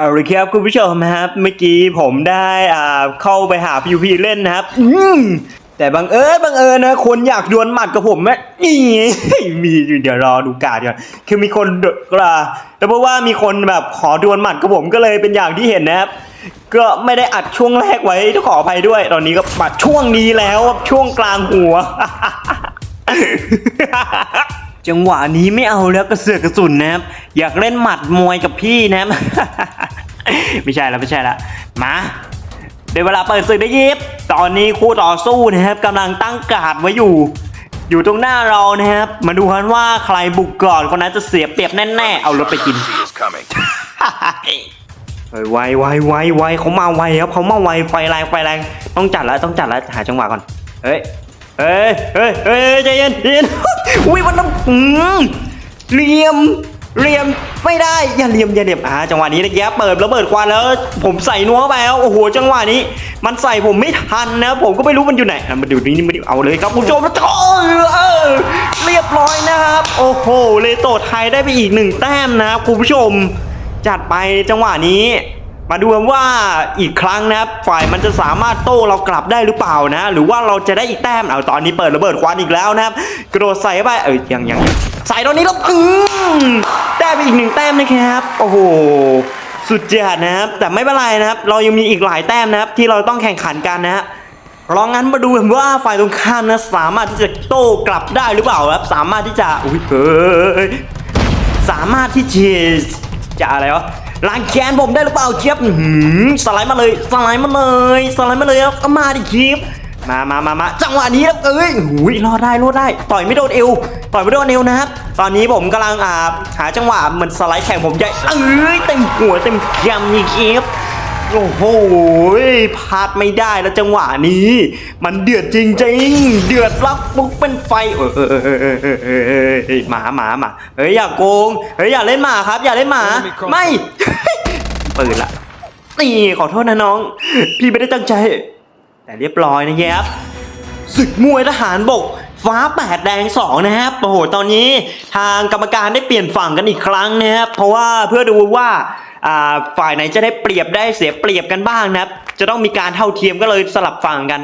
เอาเลยครับคุณผู้ชมครับ เมื่อกี้ผมได้อ่าเข้าไปหาพีพีเล่นนะครับ อืมแต่บังเอิญบังเอิญนะคนอยากดวลหมัดกับผมนะนี่มีเดี๋ยวรอดูการดก่อนคือมีคนกราแต่เพราะว่ามีคนแบบขอดวลหมัดกับผมก็เลยเป็นอย่างที่เห็นนะครับ ก็ไม่ได้อัดช่วงแรกไว้ต้องขออภัยด้วย ตอนนี้ก็ปัดช่วงนี้แล้วช่วงกลางหัว จังหวะนี้ไม่เอาแล้วกระเสือกกระสุนนะครับ อยากเล่นหมัดมวยกับพี่นะครับ ไม่ใช่แล้วไม่ใช่ละมาเดี๋ยวเวลาเปิดศึกได้ยิบ ตอนนี้คู่ต่อสู้นะครับกำลังตั้งการ์ดไว้อยู่ อยู่ตรงหน้าเรานะครับ มาดูกันว่าใครบุกก่อนคนนั้นจะเสียเปรียบแน่ๆ เอารถไปกิน เฮ้ยไวไวไวไวเขามาไวครับเขามาไวไฟแรงไฟแรงต้องจัดแล้วต้องจัดแล้วหาจังหวะก่อน เฮ้ย เฮ้ยเฮ้ยเฮ้ยใจเย็นใจเย็นอุ้ยมันน้ำอืมเหลี่ยมเหลี่ยมไม่ได้อย่าเหลี่ยมอย่าเหลี่ยมอ่าจังหวะนี้นะแกเปิดระเบิดควันแล้ว ผมใส่นัวไปแล้วโอ้โหจังหวะนี้ มันใส่ผมไม่ทันนะผมก็ไม่รู้มันอยู่ไหนอ่มาดูนี่มาดูเอาเลยครับคุณผู้ชมโอ้ยเออเรียบร้อยนะครับ โอ้โหเลโตไทยได้ไปอีกหนึ่งแต้มนะครับคุณผู้ชม จัดไปจังหวะนี้ มาดูกันว่าอีกครั้งนะครับ ฝ่ายมันจะสามารถโต้เรากลับได้หรือเปล่านะ หรือว่าเราจะได้อีกแต้มเอาตอนนี้เปิดระเบิดควันอีกแล้วนะครับ กระโดดใส่ไปเอ้ยยังยังใส่ตอนนี้แล้วอืมแต้มไปอีกหนึ่งแต้มนะครับ โอ้โหสุดยอดนะครับ แต่ไม่เป็นไรนะครับ เรายังมีอีกหลายแต้มนะครับ ที่เราต้องแข่งขันกันนะฮะลองงั้นมาดูกันว่าฝ่ายตรงข้ามนะสามารถที่จะโต้กลับได้หรือเปล่าครับ สามารถที่จะอุ้ยเฮ้ยสามารถที่จะจะอะไรวะ ล้างแค้นผมได้หรือเปล่าเจี๊ยบสไลด์มาเลยสไลด์มาเลยสไลด์มาเลยครับก็มาดิคลิปมามามามาจังหวะนี้แล้วเอ้ยหุยรอดได้รอดได้ ต่อยไม่โดนเอว ต่อยไม่โดนเอวนะครับ ตอนนี้ผมกำลังอ่าหาจังหวะเหมือนสไลด์แข่งผมใหญ่เอ้ยเต็มหัวเต็มยำนี่คลิป โอ้โหพลาดไม่ได้แล้วจังหวะนี้ มันเดือดจริงๆเดือดรับปุ๊บเป็นไฟเออเหมาหมาหมาเฮ้ยอย่าโกงเฮ้ยอย่าเล่นหมาครับ อย่าเล่นหมาไม่เปิดละนี่ขอโทษนะน้อง พี่ไม่ได้ตั้งใจ แต่เรียบร้อยนะแยบศึกมวยทหารบก ฟ้าแปดแดงสองนะครับโอ้โหตอนนี้ ทางกรรมการได้เปลี่ยนฝั่งกันอีกครั้งนะครับเพราะว่าเพื่อดูว่า ฝ่ายไหนจะได้เปรียบได้เสียเปรียบกันบ้างนะครับ จะต้องมีการเท่าเทียมก็เลยสลับฝั่งกัน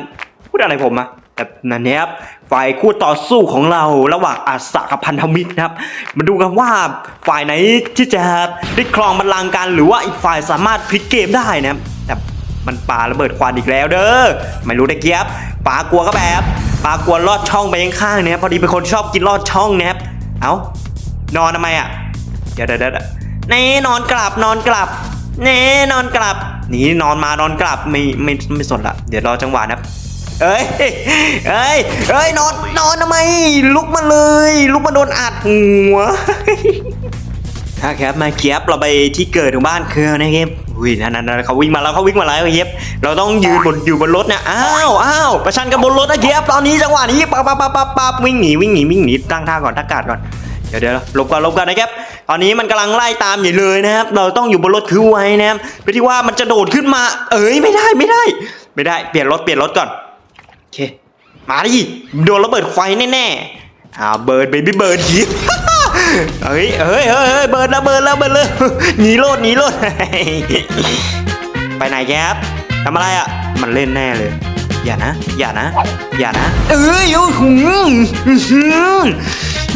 พูดอะไรผมอะแต่นั่นเนี่ยครับฝ่ายคู่ต่อสู้ของเราระหว่างอาสากับพันธมิตรนะครับ มาดูกันว่าฝ่ายไหนที่จะได้ครองบัลลังก์กันหรือว่าอีกฝ่ายสามารถพลิกเกมได้นะครับแต่มันปาระเบิดควันอีกแล้วเด้อไม่รู้ได้เกียบปากลัวก็แบบปากลัวลอดช่องไปข้างๆเนี่ยพอดีเป็นคนชอบกินลอดช่องนะครับเอ้านอนทำไมอะเดี๋ยวเดี๋ยวเดี๋ยว เน่นอนกลับนอนกลับเน่นอนกลับนี่นอนมานอนกลับไม่ไม่ไม่สนละ เดี๋ยวรอจังหวะนะครับเอ้ยเอ้ยเอ้ยนอนนอนทำไม ลุกมาเลย ลุกมาโดนอัดหัวถ้าแครับมาเคียบเราไปที่เกิดของบ้านคือนะครับอุ้ยนั่นนั่นเขาวิ่งมาแล้วเขาวิ่งมาแล้วเคียบเราต้องยืนบนอยู่บนรถนะอ้าวอ้าวประชันกันบนรถนะเคียบตอนนี้จังหวะนี้ปั๊บปั๊บปั๊บปั๊บวิ่งหนีวิ่งหนีวิ่งหนีตั้งท่าก่อนตั้งกาดก่อน เดี๋ยวเดี๋ยวลบก่อนลบก่อนนะครับ ตอนนี้มันกำลังไล่ตามอยู่เลยนะครับ เราต้องอยู่บนรถคือไว้นะครับเพื่อที่ว่ามันจะโดดขึ้นมา เอ้ยไม่ได้ไม่ได้ ไม่ได้เปลี่ยนรถเปลี่ยนรถก่อนโอเค มาดิโดนระเบิดไฟแน่ๆอ่าเบิร์ดเบบี้เบิร์ดทีเฮ้ยเฮ้ยเฮ้ยเฮ้ยเบิร์ดแล้วเบิร์ดแล้วเบิร์ดเลยหนีโลดหนีโลดไปไหนแครับทำอะไรอะ มันเล่นแน่เลย อย่านะ อย่านะ อย่านะ เอ้ยโอ้โหอื้อ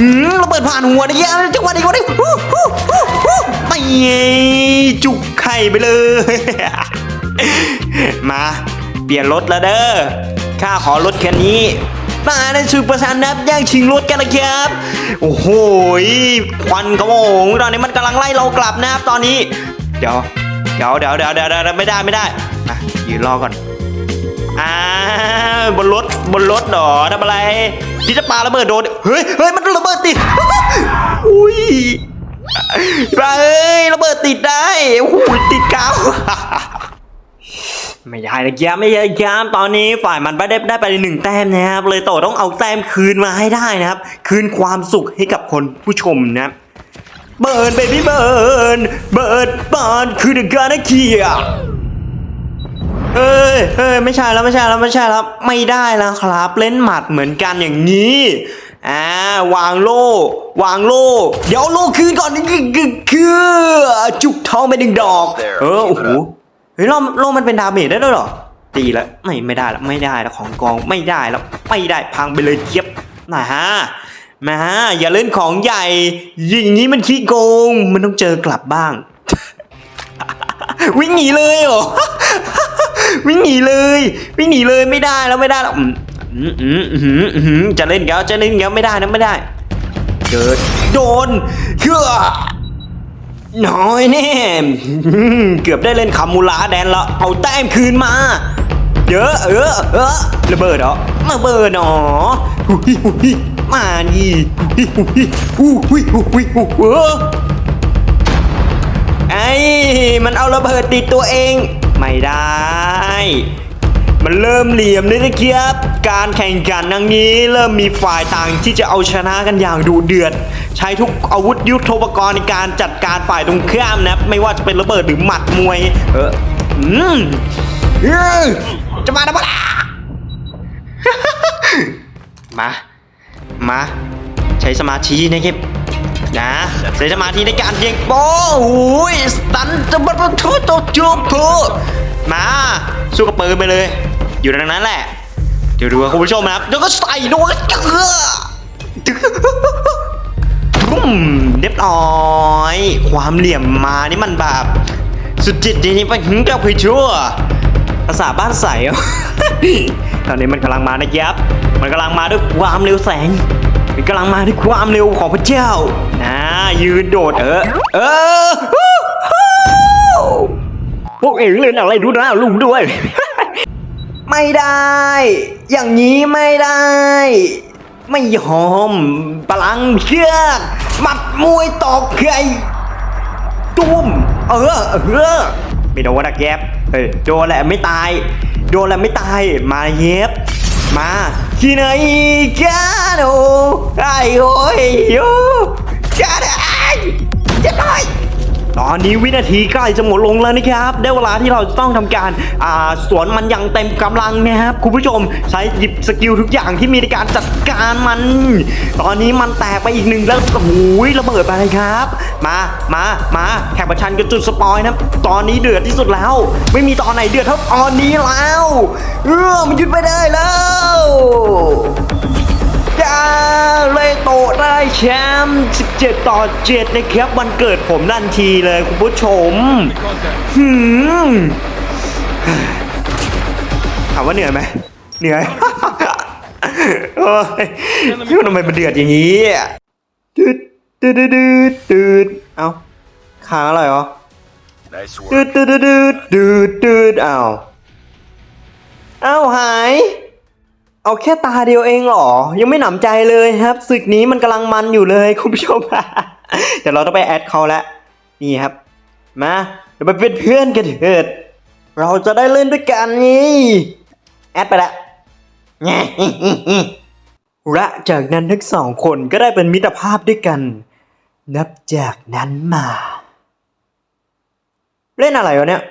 หือหือระเบิดผ่านหัวนะแย่จังหวะนี้ก็ได้ฮู้ฮู้ฮู้ฮู้ไปจุกไข่ไปเลย มาเปลี่ยนรถแล้วเด้อข้าขอรถคันนี้มาในสุดประชันนับแย่งชิงรถกันนะครับ โอ้โหควันขโมงตอนนี้มันกำลังไล่เรากลับนะครับตอนนี้ เดี๋ยวเดี๋ยวเดี๋ยวเดี๋ยวเดี๋ยวไม่ได้ไม่ได้มายืนรอก่อนอ่าบนรถบนรถหรอทำอะไร ที่จะปาระเบิดโดนเฮ้ยเฮ้ยมันระเบิดติดอุ้ยไปเอ้ยระเบิดติดได้โอ้โหติดกาวไม่ได้นะแกไม่ได้แกตอนนี้ฝ่ายมันไได้ได้ไปหนึ่งแต้มนะครับ เลยโตต้องเอาแต้มคืนมาให้ได้นะครับ คืนความสุขให้กับคนผู้ชมนะเบิร์นเบบี้เบิร์นเบิร์นบานคือเดอะการ์เคีย ยเอ้ยไม่ใช่แล้วไม่ใช่แล้วไม่ใช่แล้วไม่ได้แล้วครับ เล่นหมัดเหมือนกันอย่างนี้อ่าวางโล่วางโล่เดี๋ยวโล่คืนก่อนคือคือคือจุกทองไปหนึ่งดอกเออโอ้โหเฮ้ยโล่โล่มันเป็นดาเมจได้ด้วยหรอตีแล้วไม่ไม่ได้แล้วไม่ได้แล้วของกองไม่ได้แล้วไม่ได้พังไปเลยเจี๊ยบนะฮะมาฮะอย่าเล่นของใหญ่อย่างนี้มันขี้โกง มันต้องเจอกลับบ้าง วิ่งหนีเลยเหรอ วิ่งหนีเลย วิ่งหนีเลยไม่ได้แล้วไม่ได้แล้วอืมอืมอืมอืมจะเล่นแล้วจะเล่นแล้วไม่ได้นะไม่ได้เกิดโดนเชื่อน้อยแน่เกือบได้เล่นคามูลาแดนล้วเอาแต้มคืนมาเยอะเออเออระเบิดเหรอระเบิดหนอหุยหุยมานี่หุยหุยหุยหุยหุยหุยหุยเออไอ้มันเอาระเบิดติดตัวเอง ไม่ได้ มันเริ่มเหลี่ยมเลยนะครับ การแข่งขันครั้งนี้เริ่มมีฝ่ายต่างที่จะเอาชนะกันอย่างดูเดือด ใช้ทุกอาวุธยุทโธปกรณ์ในการจัดการฝ่ายตรงข้ามนะไม่ว่าจะเป็นระเบิดหรือหมัดมวย เอออืมเออจะมาทำไมล่ะมา มา ใช้สมาธินะครับ นะใช้สมาธิในการยิงโป้โอ้ยสตันจะบัดบัดทุตจุบทุมาสู้กับปืนไปเลย อยู่ตรงนั้นแหละ เดี๋ยวดูคุณผู้ชมนะครับแล้วก็ใส่ด้วยเกลือบุ้มเรียบร้อย ความเหลี่ยมมานี่มันแบบสุดจิตจริงๆไปถึงกับผิดชั่วภาษาบ้านใส่ตอนนี้มันกำลังมานะยับ มันกำลังมาด้วยความเร็วแสง กำลังมาด้วยความเร็วของพระเจ้านะยืนโดดเออ เออพวกเองเล่นอะไรดูน้าลุงด้วย ไม่ได้ อย่างนี้ไม่ได้ ไม่ยอมพลังเชือกหมัดมวยตอกไข่ตุ้ม เออ เออไม่โดนนะแก๊บเฮ้ยโดนแหละไม่ตาย โดนแหละไม่ตาย มาเย็บ มาที่ไหนกันโอ้ไอ้โอ้ย อนนี้วินาทีใกล้จะหมดลงแล้วนะครับ ได้เวลาที่เราจะต้องทำการอ่าสวนมันอย่างเต็มกำลังนะครับคุณผู้ชมใช้หยิบสกิลทุกอย่างที่มีในการจัดการมัน ตอนนี้มันแตกไปอีกหนึ่งแล้วโอ้โหระเบิดไปเลยครับ มามามาแข่งประชันกันจุดสปอยนะตอนนี้เดือดที่สุดแล้ว ไม่มีตอนไหนเดือดเท่าตอนนี้แล้วเออมันหยุดไม่ได้แล้ว เลยโตะได้แชมป์ 17 ต่อ 7 นะครับวันเกิดผมทันทีเลยคุณผู้ชมหืมถามว่าเหนื่อยไหมเหนื่อยโอ้ยทำไมมันเดือดอย่างนี้ตืดตืดตืดตืดเอ้าค้างอะไรเหรอ Nice ตืด work. ตืดตืดตืดตืดเอ้าเอ้าหาย เอาแค่ตาเดียวเองเหรอ ยังไม่หนำใจเลยครับศึกนี้มันกำลังมันอยู่เลยคุณผู้ชม เดี๋ยวเราต้องไปแอดเขาแล้วนี่ครับ มาเดี๋ยวไปเป็นเพื่อนกันเถิด เราจะได้เล่นด้วยกันนี่แอดไปละแง่และจากนั้นทั้งสองคนก็ได้เป็นมิตรภาพด้วยกัน นับจากนั้นมา เล่นอะไรวะเนี่ย